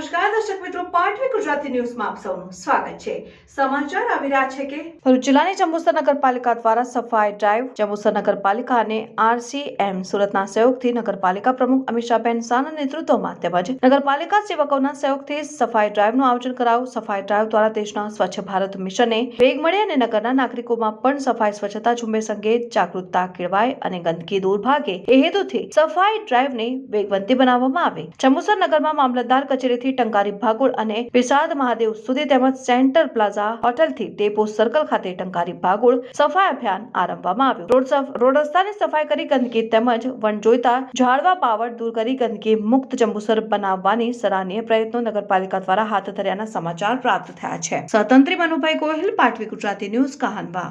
નગરપાલિકા ડ્રાઈવ સેવકોના સહયોગથી સફાઈ ડ્રાઈવનું આયોજન કરાયું. સફાઈ ડ્રાઈવ દ્વારા દેશના સ્વચ્છ ભારત મિશનને વેગ મળે અને નગરના નાગરિકોમાં પણ સફાઈ, સ્વચ્છતા ઝુંબેશ અંગે જાગૃતતા કેળવાય અને ગંદકી દૂર ભાગે. એ હેતુથી સફાઈ ડ્રાઈવને વેગવંતી બનાવવામાં આવે. જંબુસર નગરમાં મામલતદાર કચેરીથી ટંકારી ભાગોળ અને પિસાદ મહાદેવ સુધી તેમજ સેન્ટર પ્લાઝા હોટલથી ડેપો સર્કલ ખાતે ટંકારી ભાગોળ સફાઈ અભિયાન આરંભવામાં આવ્યું. રોડ રસ્તાની સફાઈ કરી ગંદકી તેમજ વન જોઈતા ઝાડવા પાવડ દૂર કરી ગંદકી મુક્ત જંબુસર બનાવવાની સરાહનીય પ્રયત્નો નગરપાલિકા દ્વારા હાથ ધર્યાના સમાચાર પ્રાપ્ત થયા છે. સ્વતંત્રી મનુભાઈ ગોહિલ, પાટવી ગુજરાતી ન્યૂઝ, કહાનવા.